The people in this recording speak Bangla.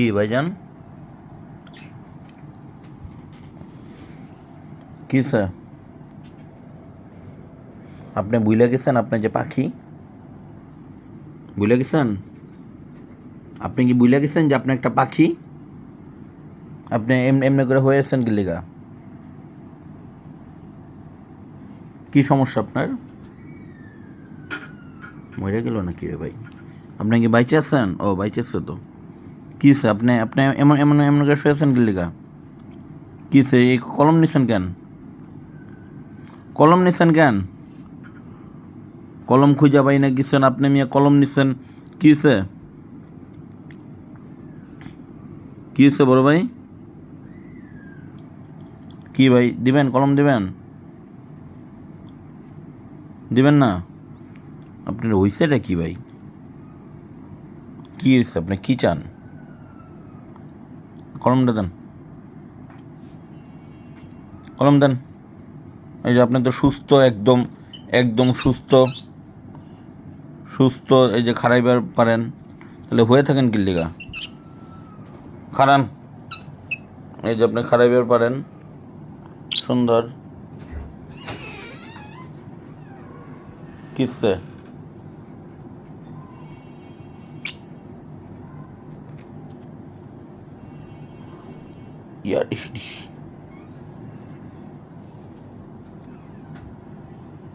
কি ভাইজান কি স্যার? আপনি বুইলা গেছেন আপনার যে পাখি? বুইলা গেছেন? আপনি কি বুইলা গেছেন যে আপনি একটা পাখি? আপনি এমনি এমনি করে হয়েছেন কি লেগা? কি সমস্যা আপনার? মরে গেল নাকি রে ভাই? আপনি কি বাইচে আছেন? ও, বাইচে তো। কিসে আপনি আপনি এমন এমন এমন করে শুয়েছেন কি লেখা কিসে এই কলম নিছেন কেন? কলম নিছেন কেন? কলম খুঁজা পাই না গেছেন আপনি মিয়া কলম নিছেন। কিসে কি হচ্ছে বড় ভাই? কি ভাই, দিবেন, কলম দিবেন? দিবেন না? আপনার হইছেটা কি ভাই? কি আপনি কি চান? কলমটা দেন। কলম দেন। এই যে আপনি তো সুস্থ, একদম একদম সুস্থ সুস্থ, এই যে খারাইবার পারেন, তাহলে হয়ে থাকেন কি লিগা? খারান। এই যে আপনি খারাইবার পারেন, সুন্দর। কিসে? やりり